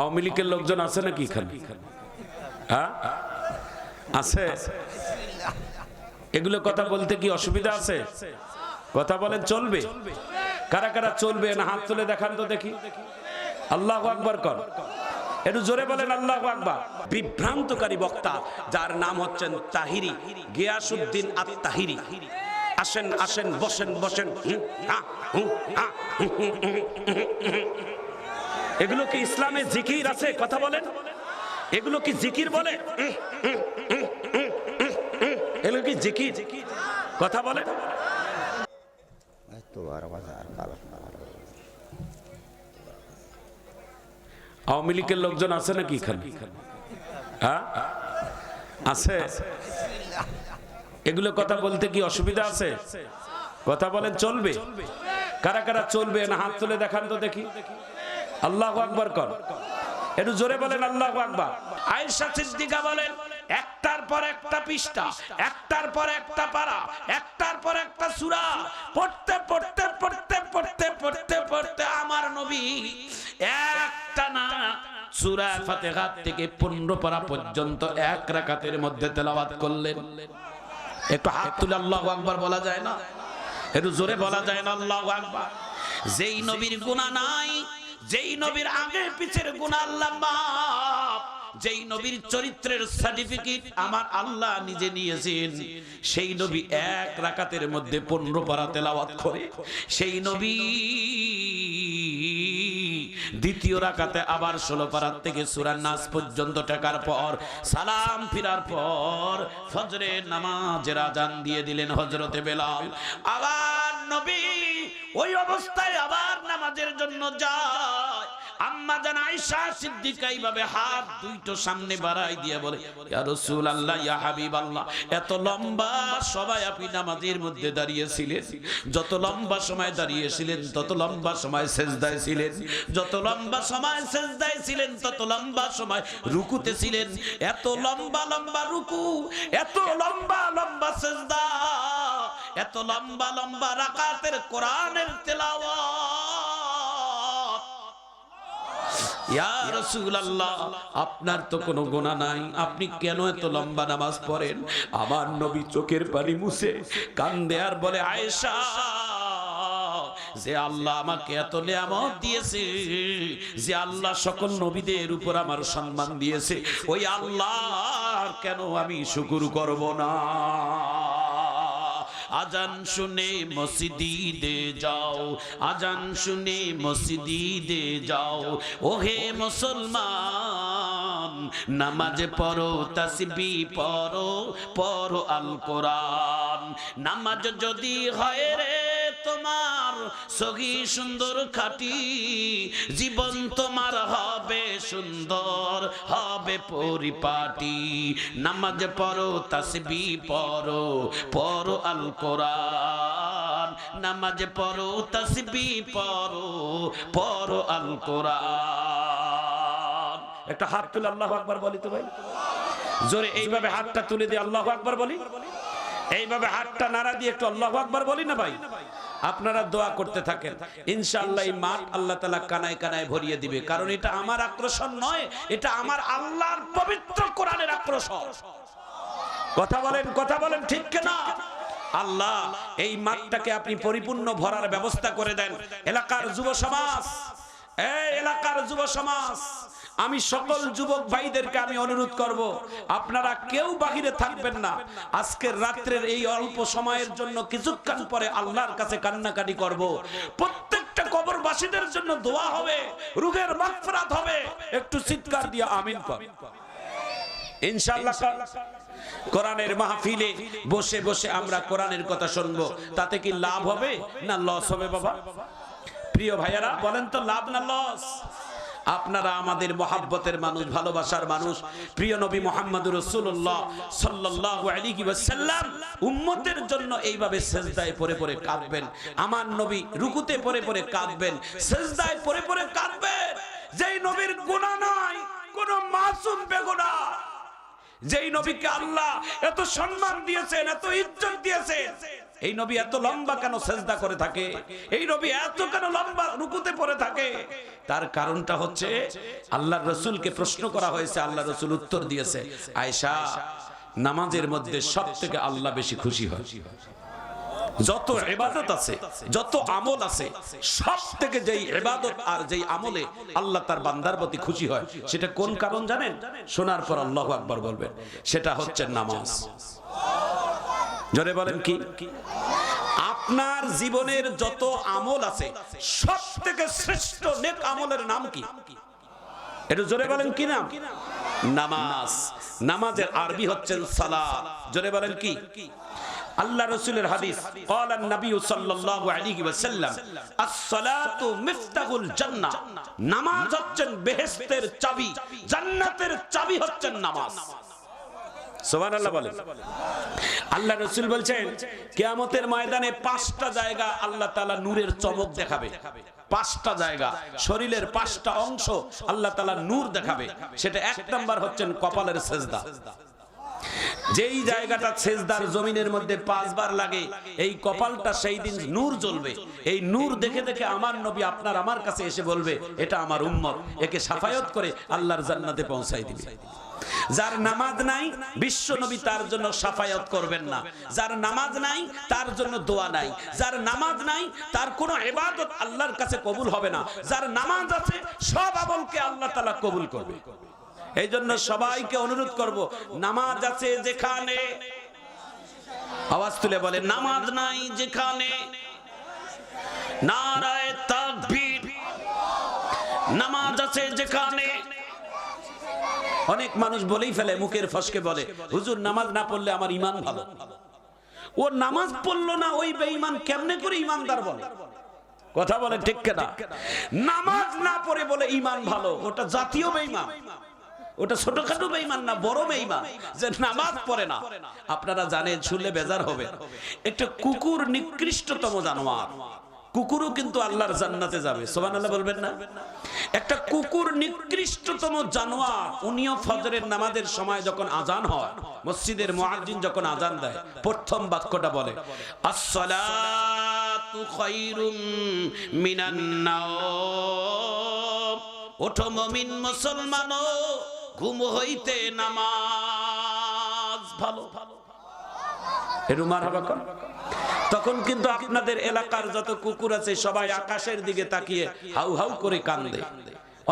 আওয়ামী লীগের লোকজন আছে নাকি হ্যাঁ? আছে? এগুলো কথা বলতে কি অসুবিধা আছে? কথা বলেন, চলবে? কারা কারা চলবে? না, হাত তুলে দেখান তো দেখি। আল্লাহ আকবর কর একটু জোরে বলেন, আল্লাহ আকবর। বিভ্রান্তকারী বক্তা, যার নাম হচ্ছেন তাহিরি গিয়াসুদ্দিন আত তাহিরি আসেন আসেন বসেন বসেন। এগুলো কি ইসলামে জিকির আছে? কথা বলেন। এগুলো কি জিকির বলে। এগুলো কি জিকির? কথা বলে তোমার বাজার কালো। আওয়ামী লীগের লোকজন আছে নাকি এখানে? হ্যাঁ? আছে। এগুলো কথা বলতে কি অসুবিধা আছে? কথা বলেন চলবে? কারা কারা চলবে? না হাত তুলে দেখান তো দেখি। আল্লাহ আকবর কর। একটু জোরে বলেন আল্লাহ আকবর। আয়েশা সিদ্দিকা বলেন একটার পর একটা পৃষ্ঠা একটার পর একটা পারা একটার পর একটা সূরা। পড়তে পড়তে পড়তে পড়তে পড়তে পড়তে আমার নবী একটা না সূরা ফাতিহা থেকে 15 পারা পর্যন্ত এক রাকাতের মধ্যে তেলাওয়াত করলেন। একটু হাত তুলে আল্লাহু আকবার বলা যায় না? একটু জোরে বলা যায় না আল্লাহু আকবার? যেই নবীর গুনাহ নাই, যেই নবীর আগে পিছের গুনাহ আল্লাহ মাফ। যেই নবীর চরিত্রের সার্টিফিকেট আমার আল্লাহ নিজে নিয়েছেন, সেই নবী এক রাকাতের মধ্যে পনেরো পারা তেলাওয়াত করে, সেই নবী দ্বিতীয় রাকাতে আবার ষোলো পাড়ার থেকে সুরার নাচ পর্যন্ত টাকার পর, সালাম ফিরার পর ফজরের নামাজের আজান দিয়ে দিলেন হজরতে বেলাল। আবার নবী ওই অবস্থায় আবার নামাজের জন্য যায়। আম্মা এইভাবে হাত দুইটো সামনে বাড়াই দিয়ে ইয়া এত লম্বা সবাই আপনি যত লম্বা সময় তত লম্বা সময় যত লম্বা সময় ছিলেন, তত লম্বা সময় রুকুতে ছিলেন। এত লম্বা লম্বা রুকু, এত লম্বা লম্বা সেজদা, এত লম্বা লম্বা রাকাতের কোরআনের তেলাওয়াত আপনার তো কোনো গোনা নাই। আপনি কেন এত লম্বা নামাজ পড়েন? আমার নবী চোখের পানি মুছে কান্দে আর বলে, আয়েশা, যে আল্লাহ আমাকে এত নিয়ামত দিয়েছে, যে আল্লাহ সকল নবীদের উপর আমার সম্মান দিয়েছে, ওই আল্লাহ কেন আমি শুকুর করব না? আজান শুনে মসজিদে যাও, আজান শুনে মসজিদে যাও। ওহে মুসলমান, নামাজে পড়ো, তাসবি পড়ো পড়ো আল কোরআন নামাজ যদি হয় রে সগি সুন্দর খাটি, জীবন তোমার হবে সুন্দর, হবে পরিপাটি। নামাজ পড়ো, তাসবি পড়ো পড়ো আল কোরআন নামাজ পড়ো, তাসবি পড়ো পড়ো আল কোরআন একটা হাত তুলে আল্লাহ আকবার বলি তো ভাই। জোরে এইভাবে হাতটা তুলে দিয়ে আল্লাহ আকবার বলি। এইভাবে হাতটা নাড়া দিয়ে একটু আল্লাহ আকবার বলি না ভাই? আপনারা দোয়া করতে থাকেন। ইনশাআল্লাহ এই মাঠ আল্লাহ তালা কানায় কানায় ভরিয়ে দিবে। কারণ এটা আমার আক্রোশন নয়, এটা আমার আল্লাহর পবিত্র কোরআনের আক্রোশন। কথা বলেন কথা বলেন, ঠিক কিনা? আল্লাহ, এই মাঠটাকে আপনি পরিপূর্ণ ভরার ব্যবস্থা করে দেন। এলাকার যুব সমাজ, এই এলাকার যুব সমাজ আমি সকল যুবক ভাইদেরকে আমি অনুরোধ করব আপনারা কেউ বাহিরে থাকবেন না। আজকের রাত্রের এই অল্প সময়ের জন্য কিছুক্ষণ পরে আল্লাহর কাছে কান্নাকাটি করব। প্রত্যেকটা কবরবাসীদের জন্য দোয়া হবে রুহের মাগফিরাত হবে। একটু চিৎকার দিয়ে আমিন কর। ইনশাআল্লাহ কোরআনের মাহফিলে বসে বসে আমরা কোরআনের কথা শুনব। তাতে কি লাভ হবে না লস হবে বাবা? প্রিয় ভাইয়ারা বলেন তো লাভ না লস? আপনারা আমাদের মহাব্বতের মানুষ, ভালোবাসার মানুষ। প্রিয় নবী মোহাম্মদ রসুল্লাহ সাল্লাহ আলী সাল্লাম উম্মতের জন্য এইভাবে সেজদায় পরে পরে কাঁদবেন। আমার নবী রুকুতে পরে পরে কাঁদবেন, সেজদায় পরে পরে কাঁদবেন। যেই নবীর গুণা নাই, কোন মাসুম বেগুনা যেই নবীকে আল্লাহ এত সম্মান দিয়েছেন, এত ইজ্জত দিয়েছেন, এই নবী এত লম্বা কেন সেজদা করে থাকে? এই নবী এত কেন লম্বা রুকুতে পড়ে থাকে? তার কারণটা হচ্ছে আল্লাহর রসুলকে প্রশ্ন করা হয়েছে আল্লাহ রসুল উত্তর দিয়েছে। আয়েশা, নামাজের মধ্যে সব থেকে আল্লাহ বেশি খুশি হয়। যত এবাদত আছে, যত আমল আছে সব থেকে যেই এবাদত আর যেই আমলে আল্লাহ তার বান্দার প্রতি খুশি হয়, সেটা কোন কারণ জানেন? শোনার পর আল্লাহ আকবার বলবেন, সেটা হচ্ছে নামাজ। জোরে বলেন কি? আপনার জীবনের যত আমল আছে সব থেকে শ্রেষ্ঠ নেক আমলের নাম কি? এটা জোরে বলেন কি নাম? নামাজ। নামাজের আরবি হচ্ছেন সালাত। জোরে বলেন কি? আল্লাহ রসুলের হাদিস নবী মিফতাহুল নামাজ হচ্ছেন চাবি, জান্নাতের চাবি হচ্ছেন নামাজ। আল্লাহ রসুল বলছেন, কেয়ামতের ময়দানে পাঁচটা জায়গা আল্লাহ তাআলা নূরের চমক দেখাবে। পাঁচটা জায়গা, শরীরের পাঁচটা অংশ আল্লাহ তাআলা নূর দেখাবে। সেটা এক হচ্ছেন কপালের সেজদা। যেই জায়গাটা জমিনের মধ্যে পাঁচবার লাগে, এই কপালটা সেই দিন নূর জ্বলবে। এই নূর দেখে দেখে আমার নবী আপনার আমার কাছে এসে বলবে, এটা আমার উম্মত। একে সাফায়ত করে আল্লাহর জান্নাতে পৌঁছাই দিবে। যার নামাজ নাই, বিশ্ব নবী তার জন্য সাফায়াত করবেন না। যার নামাজ নাই, তার জন্য দোয়া নাই। যার নামাজ নাই, তার কোনো ইবাদত আল্লাহর কাছে কবুল হবে না। যার নামাজ আছে, সব আমলকে আল্লাহ তালা কবুল করবে। এই জন্য সবাইকে অনুরোধ করব, নামাজ আছে যেখানে, আওয়াজ তুলে বলে নামাজ নাই যেখানে, নারায় তাকবীর নামাজ আছে যেখানে অনেক মানুষ বলেই ফেলে, মুখের ফসকে বলে, হুজুর, নামাজ না পড়লে আমার ইমান ভালো। ও নামাজ পড়ল না, ওই বেঈমান কেমনে করে ইমানদার বলে? কথা বলে ঠিক কেনা নামাজ না পড়ে বলে ইমান ভালো, ওটা জাতীয় বেঈমান। ওটা ছোটখাটো বেঈমান না, বড় বেঈমান, যে নামাজ পড়ে না। আপনারা জানেন, শুনলে বেজার হবে। একটা কুকুর নিকৃষ্টতম জানোয়ার। কুকুরও কিন্তু আল্লাহর জান্নাতে যাবে। সুবহানাল্লাহ বলবেন না? একটা কুকুর নিকৃষ্টতম জানোয়ার, উনিও ফজরের নামাজের সময় যখন আজান হয়, মসজিদের মুয়াজ্জিন যখন আজান দেয়, প্রথম বাক্যটা বলে, আসসালাতু ওঠো মুমিন মুসলমান ঘুম হইতে নামাজ ভালো। এরু মারহাবা কর তখন কিন্তু আপনাদের এলাকার যত কুকুর আছে, সবাই আকাশের দিকে তাকিয়ে হাউ হাউ করে কান্দে।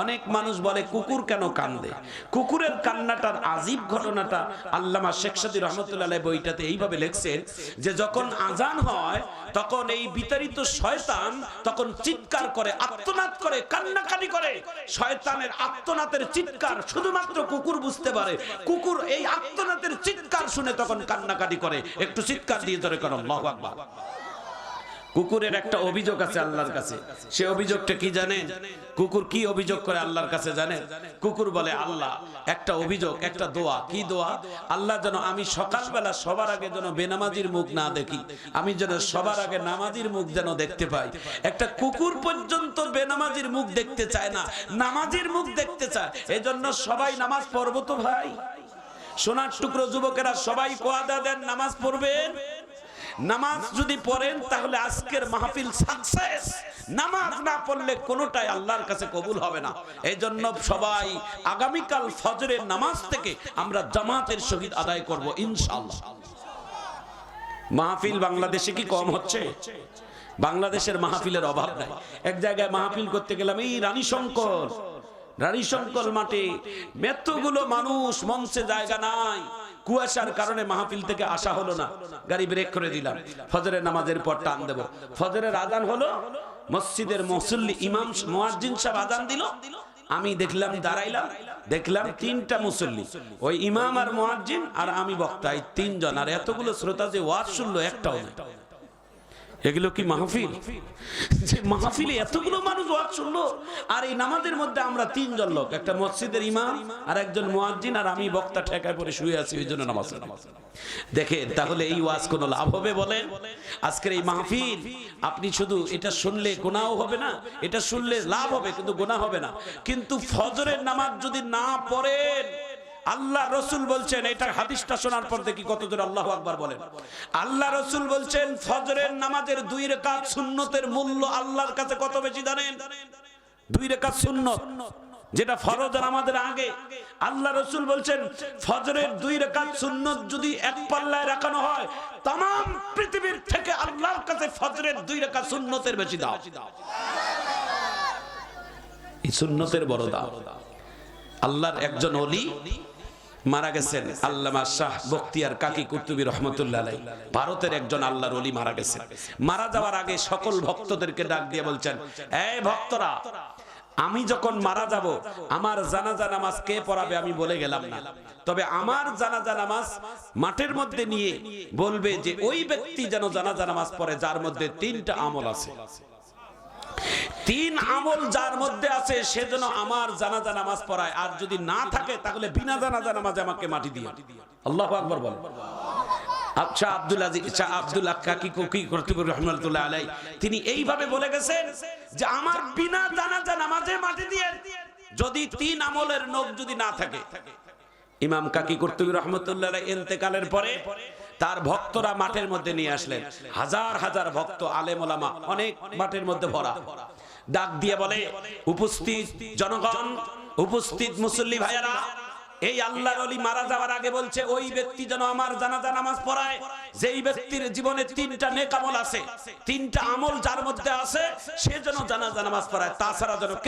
অনেক মানুষ বলে, কুকুর কেন কান্দে? কুকুরের কান্নাটার আজীব ঘটনাটা আল্লামা শেখ সাদি রহমতুল্লাহ বইটাতে এইভাবে লেখছেন যে, যখন আজান হয়, তখন এই বিতাড়িত শয়তান তখন চিৎকার করে, আত্মনাদ করে, কান্নাকাটি করে। শয়তানের আত্মনাতের চিৎকার শুধুমাত্র কুকুর বুঝতে পারে। কুকুর এই আত্মনাতের চিৎকার শুনে তখন কান্নাকাটি করে। একটু চিৎকার দিয়ে ধরে কেন আকবার। কুকুরের একটা অভিযোগ আছে আল্লাহর কাছে। সে অভিযোগটা কি জানেন কুকুর কি অভিযোগ করে আল্লাহর কাছে জানেন কুকুর বলে, আল্লাহ, একটা অভিযোগ, একটা দোয়া। কি দোয়া? আল্লাহ যেন আমি সকালবেলা সবার আগে যেন বেনামাজির মুখ না দেখি। আমি যেন সবার আগে নামাজির মুখ যেন দেখতে পাই। একটা কুকুর পর্যন্ত বেনামাজির মুখ দেখতে চায় না, নামাজির মুখ দেখতে চায়। এজন্য সবাই নামাজ পড়ব তো ভাই। সোনার টুকরো যুবকেরা সবাই কোয়াদা দেন, নামাজ পড়বেন? নামাজ যদি পড়েন, তাহলে আজকের মাহফিল সাকসেস নামাজ না পড়লে কোনোটাই আল্লাহর কাছে কবুল হবে না। এই জন্য সবাই আগামীকাল ফজরের নামাজ থেকে আমরা জামাতের সহিত আদায় করব, ইনশাআল্লাহ। মাহফিল বাংলাদেশে কি কম হচ্ছে? বাংলাদেশের মাহফিলের অভাব নাই। এক জায়গায় মাহফিল করতে গেলাম, এই রানী শঙ্কর রানী শঙ্কর মাঠে, এতগুলো মানুষ মঞ্চে জায়গা নাই। কুয়াশার কারণে মাহফিল থেকে আসা হলো না। গাড়ি ব্রেক করে দিলাম। ফজরের নামাজের পর টান দেব। ফজরের আজান হলো, মসজিদের মুসল্লি ইমাম মুয়াজ্জিন সাহেব আজান দিল। আমি দেখলাম, দাঁড়াইলাম, দেখলাম তিনটা মুসল্লি। ওই ইমাম আর মুয়াজ্জিন আর আমি বক্তা, এই তিনজন। আর এতগুলো শ্রোতা যে ওয়াজ শুনলো একটাও না এগুলো কি মাহফিল? যে মাহফিলে এতগুলো মানুষ ওয়াজ শুনলো, আর এই নামাজের মধ্যে আমরা তিনজন লোক, একটা মসজিদের ইমাম আর একজন মুয়াজ্জিন, আর আমি বক্তা ঠেকায় পড়ে শুয়ে আছি, ওই জন্য নামাজ দেখেন, তাহলে এই ওয়াজ কোনো লাভ হবে বলেন? আজকের এই মাহফিল, আপনি শুধু এটা শুনলে গোনাও হবে না, এটা শুনলে লাভ হবে, কিন্তু গোনা হবে না। কিন্তু ফজরের নামাজ যদি না পড়েন আল্লাহ রসুল বলছেন, এটা হাদিসটা শোনার পর দেখি কত দূর আল্লাহ আকবার বলেন। আল্লাহ রসুল বলছেন, ফজরের নামাজের দুই রেখাত সুন্নতের মূল্য আল্লাহর কাছে কত বেশি জানেন? দুই রেখাত সুন্নত, যেটা ফরজ আমাদের আগে। আল্লাহ রসুল বলছেন, ফজরের দুই রেখাত সুন্নত যদি এক পাল্লায় রাখানো হয় তাম পৃথিবীর থেকে আল্লাহর কাছে ফজরের দুই রেখা সুন্নতের বেশি দাও। এই সুন্নতের বড় দাম আল্লাহর একজন অলি মারা গেছেন আল্লামা শাহ বখতিয়ার কাকি কুতুবি রহমতুল্লাহ ভারতের একজন আল্লাহর অলি মারা গেছেন। মারা যাওয়ার আগে সকল ভক্তদেরকে ডাক দিয়ে বলছেন, এই ভক্তরা, আমি যখন মারা যাব, আমার জানাজা নামাজ কে পড়াবে আমি বলে গেলাম না। তবে আমার জানাজা নামাজ মাঠের মধ্যে নিয়ে বলবে যে, ওই ব্যক্তি যেন জানাজা নামাজ পড়ে, যার মধ্যে তিনটা আমল আছে। তিন আমল যার মধ্যে আছে সেজন্য আমার জানাজা নামাজ পড়ায়। আর যদি না থাকে, তাহলে বিনা জানাজা নামাজে আমাকে মাটি দিয়ে। আল্লাহু আকবার বল আচ্ছা আব্দুল আজিজ শাহ আব্দুল্লাহ কাকি কুকি কর্তৃপক্ষ রহমাতুল্লাহ আলাই তিনি এইভাবে বলে গেছেন যে, আমার বিনা জানাজা নামাজে মাটি দিয়ে যদি তিন আমলের নোক যদি না থাকে। ইমাম কাকি কর্তুবী রহমতুল্লাহ ইন্তেকালের পরে তার ভক্তরা মাঠের মধ্যে নিয়ে আসলেন। হাজার হাজার ভক্ত, আলেম ওলামা, অনেক মাঠের মধ্যে ভরা। ডাক দিয়ে বলে, উপস্থিত জনগণ, উপস্থিত মুসল্লি ভাইয়ারা, এই আল্লাহর অলি মারা যাওয়ার আগে বলছে, ওই ব্যক্তি যেন আমার জানাজা নামাজ পড়ায়। যেই ব্যক্তির জীবনে তিনটা নেক আমল আছে, তিনটা আমল যার মধ্যে আছে, সে যেন জানাজা নামাজ পড়ায়। তাছাড়া যেন কেউ